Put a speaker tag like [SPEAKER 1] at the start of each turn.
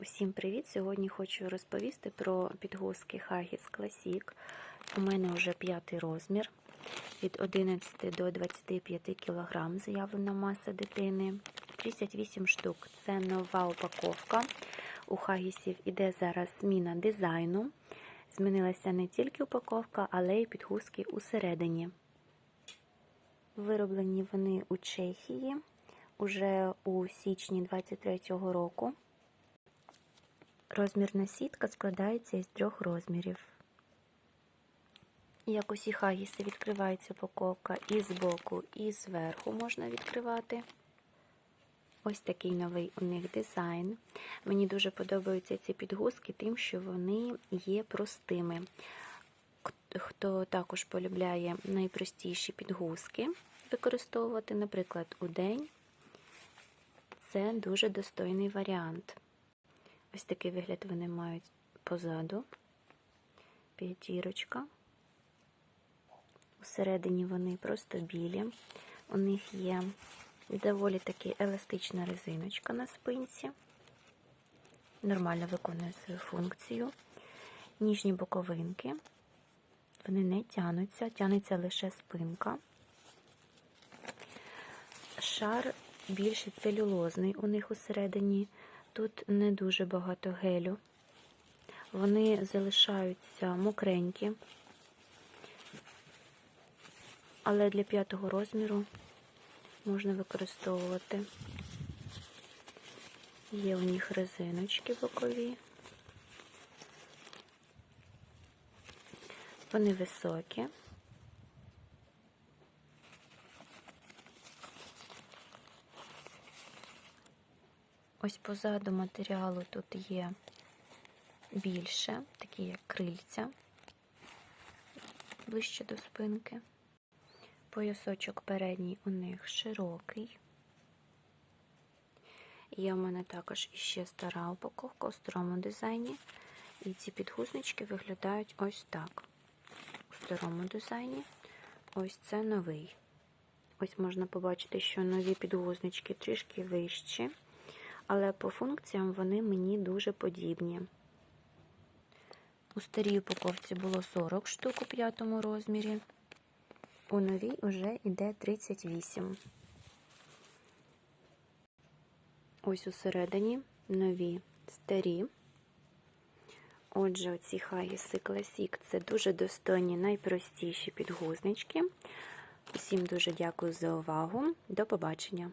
[SPEAKER 1] Усім привіт! Сьогодні хочу розповісти про підгузки Haggis Classic. У мене вже п'ятий розмір. Від 11 до 25 кг заявлена маса дитини. 38 штук. Це нова упаковка. У Хагісів іде зараз зміна дизайну. Змінилася не тільки упаковка, але й підгузки усередині. Вироблені вони у Чехії уже у січні 23-го року. Розмірна сітка складається із трьох розмірів. Як усі хагіси відкривається упаковка і збоку, і зверху можна відкривати. Ось такий новий у них дизайн. Мені дуже подобаються ці підгузки, тим, що вони є простими. Хто також полюбляє найпростіші підгузки використовувати, наприклад, у день, це дуже достойний варіант. Ось такий вигляд вони мають позаду. П'ятірочка. Усередині вони просто білі. У них є доволі таки еластична резиночка на спинці. Нормально виконує свою функцію. Ніжні боковинки. Вони не тянуться, тянеться лише спинка. Шар більше целюлозний у них усередині. Тут не дуже багато гелю. Вони залишаються мокренькі, але для п'ятого розміру можна використовувати. Є у них резиночки бокові. Вони високі. Ось позаду матеріалу тут є більше, такі як крильця ближче до спинки. Поясочок передній у них широкий. Є у мене також іще стара упаковка у старому дизайні. І ці підгузнички виглядають ось так. У старому дизайні. Ось це новий. Ось можна побачити, що нові підгузнички трішки вищі але по функціям вони мені дуже подібні. У старій упаковці було 40 штук у п'ятому розмірі, у новій вже йде 38. Ось усередині нові старі. Отже, оці Хагіси Classic це дуже достойні, найпростіші підгузнички. Усім дуже дякую за увагу. До побачення!